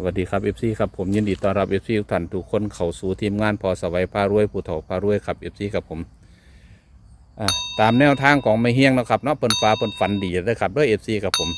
สวัสดีครับ FC ครับผมยินดีต้อนรับ FC ทุกท่านทุกคนเข้าสู่ทีมงานพอสวัยพารวยผู้เฒ่าพารวยครับ FC ครับผมอ่าตามแนวทางของไม่เฮียงนะครับเนาะเปิ้นฟ้าเปิ้นฝันดีเลยครับด้วย FC ครับผม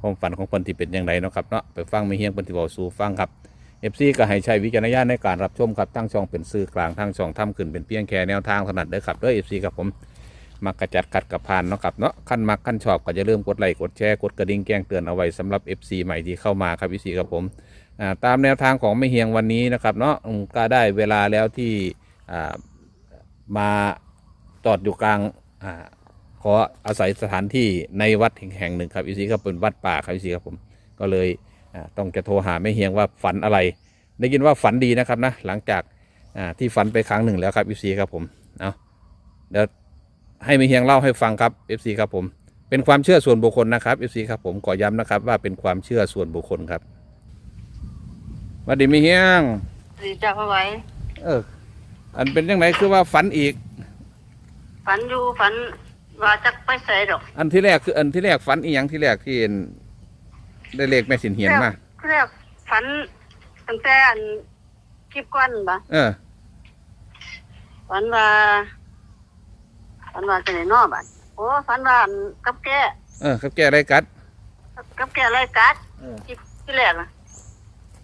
ความฝันของเปิ้นที่เป็นอย่างไรนะครับเนาะไปฟังไม่เฮียงเปิ้นที่บอกสู่ฟังครับ FC ก็ให้ใช้วิจารณญาณในการรับชมครับทั้งช่องเป็นสื่อกลางทั้งช่องทำขึ้นเป็นเพียงแค่แนวทางถนัดเด้อครับด้วย FC ครับผม มักกระจัดกัดกับพานเนาะครับเนาะขั้นมักขั้นชอบก็จะเริ่มกดไลค์กดแชร์กดกระดิ่งแจ้งเตือนเอาไว้สำหรับ FC ใหม่ที่เข้ามาครับพี่สีครับผมตามแนวทางของไม่เฮียงวันนี้นะครับเนาะก็ได้เวลาแล้วที่มาจอดอยู่กลางอขออาศัยสถานที่ในวัดแห่งหนึ่งครับพี่สีครับเป็นวัดป่าครับพี่สีครับผมก็เลยต้องจะโทรหาไม่เฮียงว่าฝันอะไร ได้ยินว่าฝันดีนะครับนะหลังจากที่ฝันไปครั้งหนึ่งแล้วครับพี่สีครับผมเอาเดี๋ยว ให้มีเฮียงเล่าให้ฟังครับ FC ครับผม เป็นความเชื่อส่วนบุคคลนะครับ FC ครับผมขอย้ำนะครับ ว่าเป็นความเชื่อส่วนบุคคลครับสวัสดีมีเฮียงดีจ้าพ่อไว้ เออ อันเป็นยังไงคือว่าฝันอีก ฝันอยู่ฝันว่าจะไปใส่ดอก อันที่แรกคืออันที่แรกฝันอีหยังที่แรกที่เห็นได้เลขแม่สินเหียนมาเรียกฝันตั้งแต่อันคลิปก้อนบ่เออฝันว่า ฝันว่าจะไหนนอบ่ะโอ้ฝันว่าอันกับแก่เออครับแก้อะไรกัด กับแก่ไรกัดเออคลิปที่แรกนะ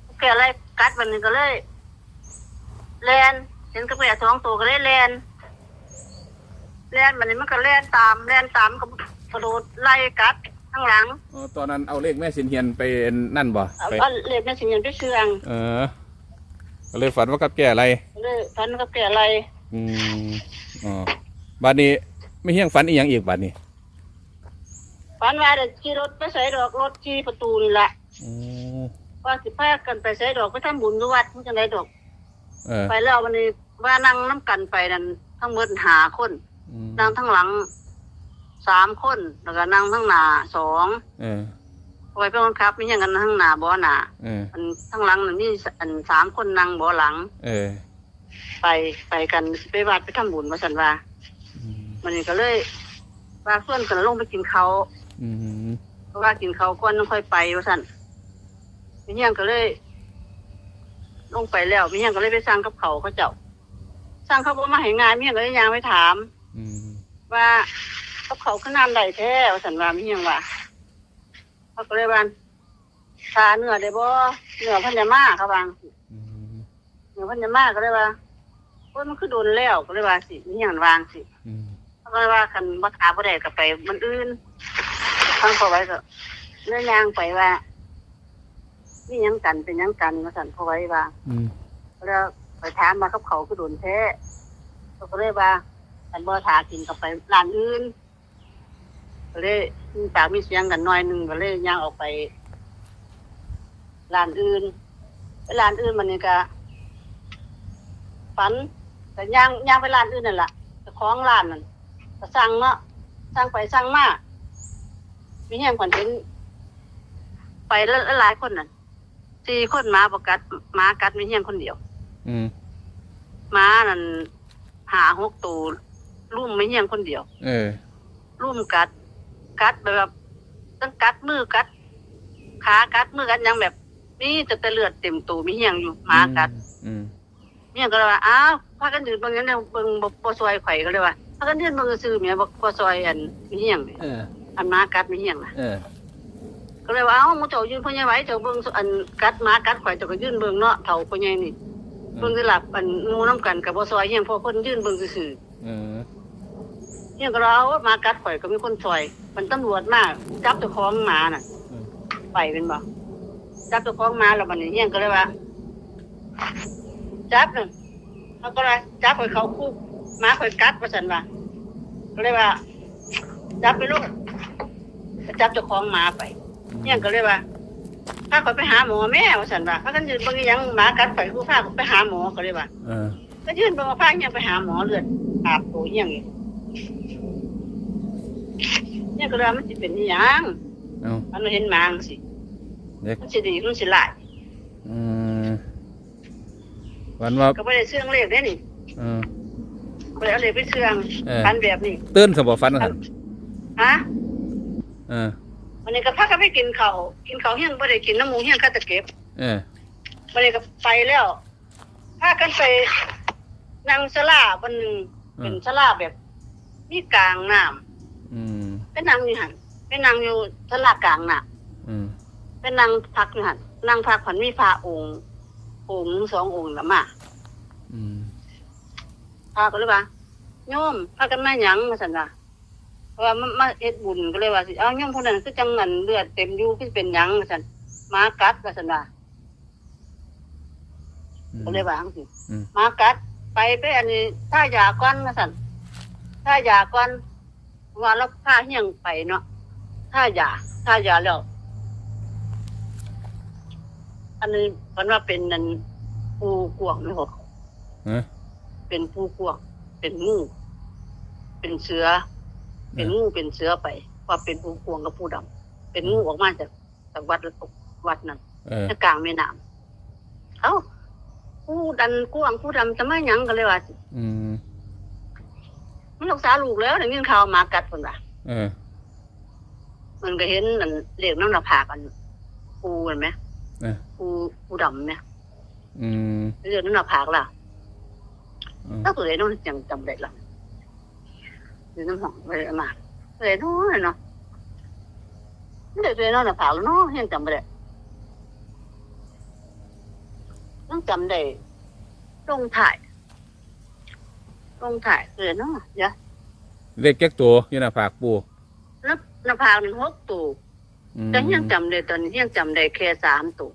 กับแก่ไรกัดวันนี้ก็เลยแลนเห็นกับแก่สองตัวก็เลยแลนแลนวันนี้มันก็แลนตามแลนตามก็กระโดดไล่กัดข้างหลังอ๋อตอนนั้นเอาเลขแม่สินเหียนไปนั่นบ่เอาไปเอาเล็บแม่สิเงินไปเชืองเออก็เลยฝันว่ากับแก้อะไรเลยฝันกับแก่อะไรอืมอ๋อ บัดนี้ไม่เฮียงฝันอีหยังอีกบัดนี้ฝันว่าเด็กขี่รถไปใส่ดอกรถขี่ประตูนี่แหละอืมว่าสิพากันไปใส่ดอกไปทำบุญที่วัดมันจะได้ดอก เออไปแล้ววันนี้ว่านั่งน้ำกันไปนั่นทั้งหมดหาคนอืมนั่งทั้งหลังสามคนแล้วก็นั่งทั้งหน้าสองเออเอาไว้เป็นคนขับมีอย่างกันทั้งหน้าบ่หน้าเอออันทั้งหลังนั่นมีอันสามคนนั่งบ่หลัง เออไปไปกันสิไปวัดไปทำบุญว่าสันว่าอื มมันนี้ก็เลยว่าเพื่อนกันลงไปกินเขาวอืมเพราะว่ากินเขาวก่อนต้องค่อยไปว่าสั่นมีเฮียงก็เลย ลงไปแล้วมีเฮียงก็เลยไปสร้างกับเขาวเขาเจ้าสร้างเขาบ่มาให้งานมีเฮียงก็เลยยางไปถาม อืมว่ากับเขาขนาดใดแท้ว่าสันว่ามีเฮียงว่าเขาก็เลยว่าทาเนื้อได้บ่เนื้อพันยามาเขาวางอืมเนื้อพันยามาก็เลยว่าโอ้ยมันคือโดนแล้วก็เลยว่าสิมีเฮียงวางสิอืมเขา ก็เลยว่าคันบ่ทาบ่ได้ก็ไปมันอื่นทางพอไว้ก็เนื้อย่างไปว่านี่ยังกันเป็นหยังกันมาสั่นพอไว้ว่าอืมแล้วไปถามมากับเขาคือโดนแท้เขาก็เลยว่าอันบ่ทากินกับไปร้านอื่นก็เลยมีปากมีเสียงกันหน่อยหนึงก็เลยย่างออกไปร้านอื่นไปร้านอื่นมันนี่ก็ฝันแต่ย่างย่างไปร้านอื่นนั่นแหละเจ้าของร้านนั่น ก็สั่งเนาะสั่งไปสั่งมามีแห่งขวัญเห็นไปแล้วหลายคนน่ะสี่คนหมาประกัดหมากัดมีเฮียงคนเดียว อืมหมานั่นหาหกตัวรุ่มไม่เฮียงคนเดียว เออรุ่มกัด กัดแบบตั้งกัดมือกัด ขากัดมือกัดหยังแบบนี่จะแต่เลือดเต็มตัวมีเฮียงอยู่หมากัด อืมเมียก็เลยว่าอ้าวพากันยืนเบางอย่างเนี่ยเบิ่งบ่บ่ซอยไข่ก็เลยว่า พากันยืนเบิ่งซื่อๆเมียบ่บ่ซอยอันมีเฮียงนี่เออ อันหมากัดมีเฮียงน่ะเออ ก็เลยว่าเอ้าหมูเจ้ายืนเพิ่นยังไหวเจ้าเบิ่งอันกัดหมากัดข่อยเจ้าก็ยืนเบิ่งเนาะเฒ่าเพิ่นใหญ่นี่เบิ่งสิหลับอันหมู่นํกันก็บ่ซอยเฮียงเพราะเพิ่นยืนเบิ่งซื่อๆเออเนี่ยก็เรามากัดข่อยก็มีคนซอย มันตำรวจมาจับเจ้าของหมาน่ะอืมไปเป็นบ่จับเจ้าของหมาแล้วมันนี่เนี่ยก็เลยว่า จับน่ะเขาก็เลยจับข่อยเขาคุก หมาข่อยกัดว่าสันว่าก็เลยว่า จับไปลูกก็จับเจ้าของหมาไปเนี่ยก็เลยว่าพาข่อยไปหาหมอแม่ว่าสันว่าพากันยืนเบางอยังหมากัดข่อยผู้พาข่อยไปหาหมอก็เลยว่าเออก็ยื่นไปมาพายังไปหาหมอเลือดอาบตัวเยี่ยงนี่เนี่ยก็เลยว่ามันสิเป็นอหยังเอามันเห็นหมางสิเด็กมันสิดีมันสิหลายอืมวันว่าก็ไม่ได้เชื่องเลขได้นี่เออ ไม่ได้เอาเลขไปเชื่องเออพันแบบนี้ตื่นสมบฟันครับฮะเออวันนี้ก็พากันไปกินเขาวกินเขาวเฮี้ยงไม่ได้กินน้ำหมูเฮี้ยงก็จะเก็บเออบัดนี้ก็ไปแล้วพากันไปนั่งสลาบนหนึ่งอืมเป็นสลาแบบมีกลางน้ำอืมเป็นนั่งอยู่หันเป็นนั่งอยู่สลากลางน้อืมำเป็นนั่งพักอยู่หันนั่งพักผันมีพระองค์ องค์สององค์ละมาอืม พาก็เลยว่าโยมพากันมาหยังมาสันว่าเพราะว่ามามาเฮ็ดบุญก็เลยว่าสิเอาโยมคนนั้นคือจังเงินเลือดเต็มอยู่คือเป็นหยังมาสันหมากัดมาสันว่าก็เลยว่าจังซี่อืม หมากัด ไปไปอันนี้ถ้ายาก่อนมาสันถ้ายาก่อนว่าเราพาเฮียงไปเนาะถ้ายาถ้ายาแล้ว อันนี้มันว่าเป็นนันปูกวางไม่หกฮะ เป็นปูกวางเป็นงูเป็นเสือ เป็นงูเป็นเสือไป ว่าเป็นปูกวางกับปูดำเป็นงูออกมาจากจากวัดวัดนั้นเออที่กลางแม่น้ำเอ้าผู้ดันกวางผู้ดำจะมาหยังกันเลยว่าอืมมันรักษาลูกแล้วได้ยินข่าวหมากัดคนว่าเออมันก็เห็นนั่นเรียกน้ำหน้าผากกันปูเห็นไหมเออปูปูดำไหมอืมเรียกน้ำหน้าผากล่ะอืม ถ้าตัวไหนน้องยังจำได้ล่ะเรียกน้ำหอมไปเอามาตัวไหนน้อยเนาะไม่ได้ตัวไหนน้องหน้าผากแล้วเนาะยังจำไม่ได้ต้องจำได้ลงถ่ายลงถ่ายตัวไหนเนาะเดี๋ยวเลขแก๊กตัวอยู่หน้าผากปูน้ำน้ำผากหนึ่งหกตัวอืมแต่ยังจำได้ตอนนี้ยังจำได้แค่สามตัว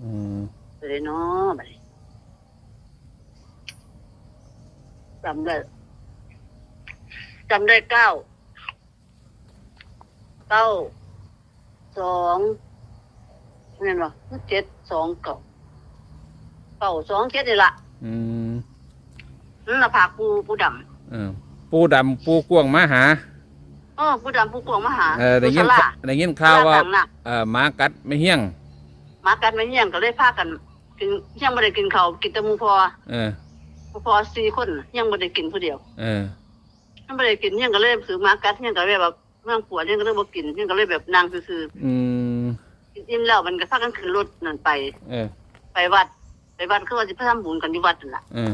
อืมเลยเนาะบัดนี้ จำได้จำได้เก้า เก้า สองเห็นป่ะเจ็ดสองเก้าเก้าสองเจ็ดนี่ละอืมนั่นละผากปูปูดเออปูดำปูกวางมาหาำอ๋อปูดำปูกวางมาหาเออได้ยินปูสลาได้ยินข่าวว่า สลกลงน่ะเอ่อหมากัดไม่เฮี้ยง มากันไม่เยี่ยงก็เลยพากัน กินยังไม่ได้กินเขาวกินแต่หมูพอ เออหมู พอสี่คนน่ะยังไม่ได้กินผู้เดียวเออยังไม่ได้กินยังก็เลยซื้อมากัดยังก็เลยแบบเมื่อปวดยังก็เลยบ่กินยังก็เลยแบบนั่งซื่ออืมๆกินอิ่มแล้วมันก็พากันขึ้นรถนั่นไป เออไปวัด ไปวัดคือว่าสิไปทำบุญกันที่วัดนั่นล่ะเออ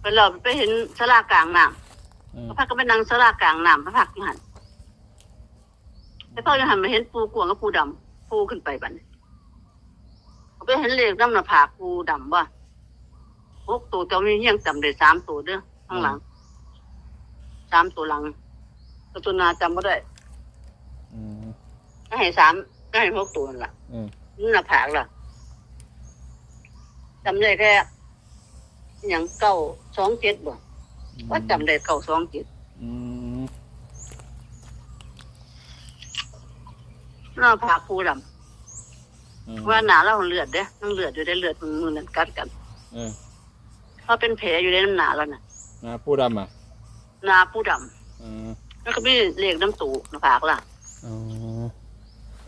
ไปเราไปเห็นศาลากลางน้ำ เออก็พากันไปนั่งศาลากลางน้ำพระพักอยู่หันไปพ่ออยู่หันมาเห็นปูกวางกับปูดำปูขึ้นไปบัดนี้ก็ไปเห็นเลขน้ำหน้าผากปูดำว่า หกตัวแต่มีเฮียงจำได้สามตัวเด้อข้างหลังสามตัวหลังตัวตัวหนาจำไม่ได้อืมก็ให้สามก็ให้หกตัวนั่นล่ะเออนี่หน้าผากล่ะจำได้แค่อหย่างเก้าสองเจ็ดบ่ว่าจำได้เก้าสองเจ็ดอืมหน้าผากปูดอืมำว่าหนาเราเลือดเด้นั่งเลือดอยู่ได้เลือดมือนั่นกัดกัน เออ เพราะเป็นแผลอยู่ในน้ำหนาแล้วน่ะนะปูดำอะหนาปูดเออำแล้วก็มีเลขน้ำตูหน้าผากล่ะอ๋อ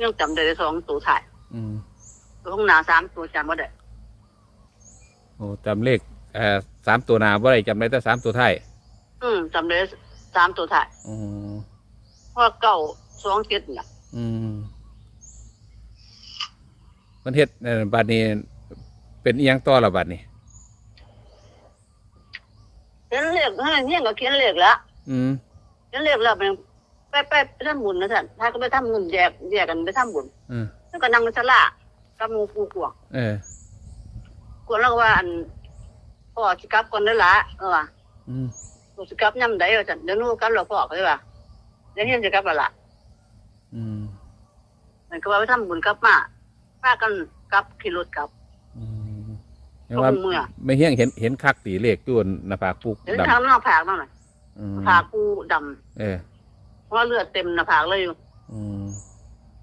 ยังจำได้แต่สองตัวถ่ายอืมตัวข้างหนาสามตัวจำว่าได้โอ้จำเลขเอ่อสามตัวหนาบ่ได้จำได้แต่สามตัวท้ายอืมจำได้สามตัวถ่ายอ๋อเพราะว่าเก้าสองเจ็ดน่ะอืมมันเฮ็ดเอ่อบัดนี้ เป็นอีหยังต่อละบัดนี้ เขียนเลขให้เนี่ยก็เขียนเลขแล้วอืมเขียนเลขแล้วไปไปไปไปทำบุญนะท่านถ้าก็ไปทำบุญแยกแยกกันไปทำบุญอืมแล้วก็นั่งในศาลากับหมูปูกวางเออกวางแล้วก็ว่าอันพ่อสิกลับก่อนเด้อละเออว่าอืมพ่อสิกลับย่ำใดว่าซั่นเดี๋ยวหนู้กลับแล้วพ่อก็เลยว่าเดี๋ยวเฮียนสิกลับแล้วล่ะอืม มันก็ว่าไปทำบุญกลับมาพากันกลับขี่รถกลับอืม เห็นว่าเมื่อไม่เฮี้ยงเห็นเห็นคักตีเลขตัวหน้าผากปูเห็นดำทางหน้าผากนั่นน่ะอืมผากปูดำเออเพราะว่าเลือดเต็มหน้าผากเลยอยู่อืม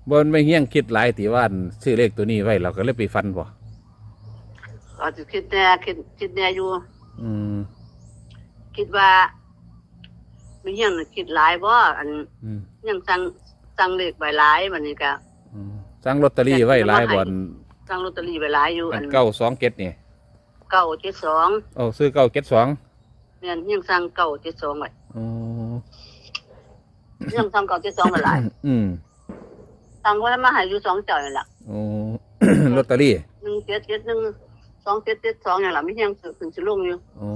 บนไม่เฮี้ยงคิดหลายตีว่าซื้อเลขตัวนี้ไว้เราก็เลยไปฟันบ่อาจจะคิดแน่คิดคิดแน่อยู่ อืมคิดว่าไม่เฮียงน่ะคิดหลายบ่อันอืมยังสั่งสั่งเลขใบหลายบัดนี้ก็ อืมสั่งลอตเตอรี่ไว้หลายบ่อนสั่งลอตเตอรี่ใบหลายอยู่อัอันนเก้าสองเก็ดนี่ เก้าเจ็ดสองโอ้ซื้อเก้าเก็ดสองเนี่ยยังสั่งเก้าเจ็ดสองไว้อืมยังสั่งเก้าเจ็ดสองใบหลายอืมสั่งไว้มาให้อยู่สองเจ้านี่ล่ะโอ้ ลอตเตอรี่หนึ่งเจ็ดเจ็ดหนึ่งสองเจ็ดเจ็ดสองอย่างละไม่ยังสืบขึ้นสิลงอยู่อ๋อ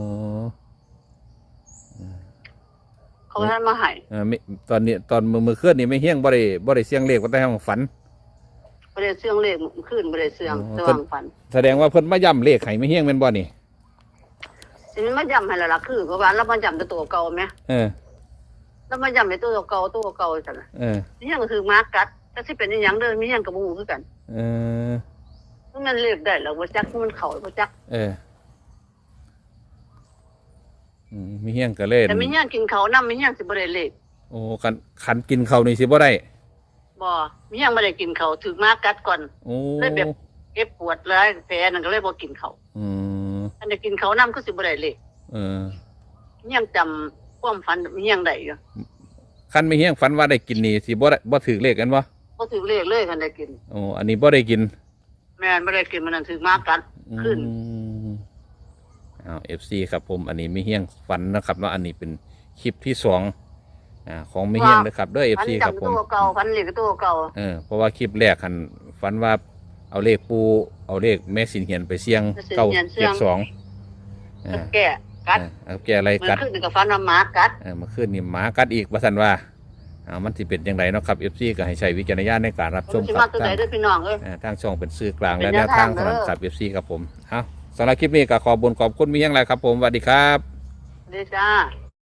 เขาท่านมาใหายเออมิตอนนี้ตอนมือมือเคลื่อนนี่ไม่เฮี้ยงบ่ได้บ่ได้เสียงเลขว่าแต่ของฝัน ไม่ได้เสื่องเลขขึ้นไม่ได้เสื่องอ๋อ สว่างฝันแสดงว่าเพิ่นมาย้ำเลขให้ไม่เฮี้ยงแม่นบ่นี่ทีนี้มาย้ำให้ละละคือเพราะว่าเรามาย้ำแต่ตัวเก่าไหมเออแล้วมาย้ำในตัวเก่าตัวเก่าจังนะเออนี่ยังก็คือมากัดแต่ที่เป็นอหยังเดินมีหยังกับหมูคือกันเออมันเรียกได้แล้วว่าจักมันเข่าว่าจักเอออืมมีเฮี้ยงก็เล่นแต่ไม่หยังกินเขาวนำไม่หยังสิบ่ได้เลขโอ้คันคันกินข้าวนี่สิบ่ได้ บ่มีหยังบ่ได้กินเขาวถึงมากัดก่อน โอ้เลยแบบ เก็บปวดเลยแผลนั่นก็เลยบ่กินเขาวอืมอันนี้กินเขาวนำก็สิบ่ได้เลขเออมีหยังจำความฝันมีหยังได้อยู่คันไม่เฮี้ยงฝันว่าได้กินนี่สิบ่ได้บ่ถือเลขกันบ่บ่ถึงเลขเลยคันได้กิน โอ้อันนี้บ่ได้กินแม่นบ่ได้กินมันนั่นถึงมากัด ขึ้น อืมอ้าวเอฟซีครับผม อันนี้ไม่เฮี้ยงฝันนะครับเนาะอันนี้เป็นคลิปที่สอง อ่าของไม่เฮี้ยงนะครับด้วยเอฟฝันซีครับจำผม ตัวเก่าฝันเลขตัวเก่าเออเพราะว่าคลิปแรกหันฝันว่าเอาเลขปูเอาเลขแม่สินเหียนไปเสี่ยงเก้าเจ็ดสองเออแก่กัดเออเอาแกอะไรมันกัดขึ้นกับฝันว่าหมากัด เออมาขึ้นนี่หมากัดอีกว่าสันว่าอ่ามันสิเป็นยังไงเนาะครับเอฟซีก็ให้ใช้วิจารณญาณในการรับชมสิคมารับตัวทาใดงเด้อพี่น้องเอ้ย เอ่อทางช่องเป็นสื่อกลางเป็นและแนวทางแนวทางสำหรับเด้อครับเอฟซีครับผมเอาสำหรับคลิปนี้ก็ขอบุญขอบคุณมีอย่างไรครับผมสวัสดีครับเด้อจ้า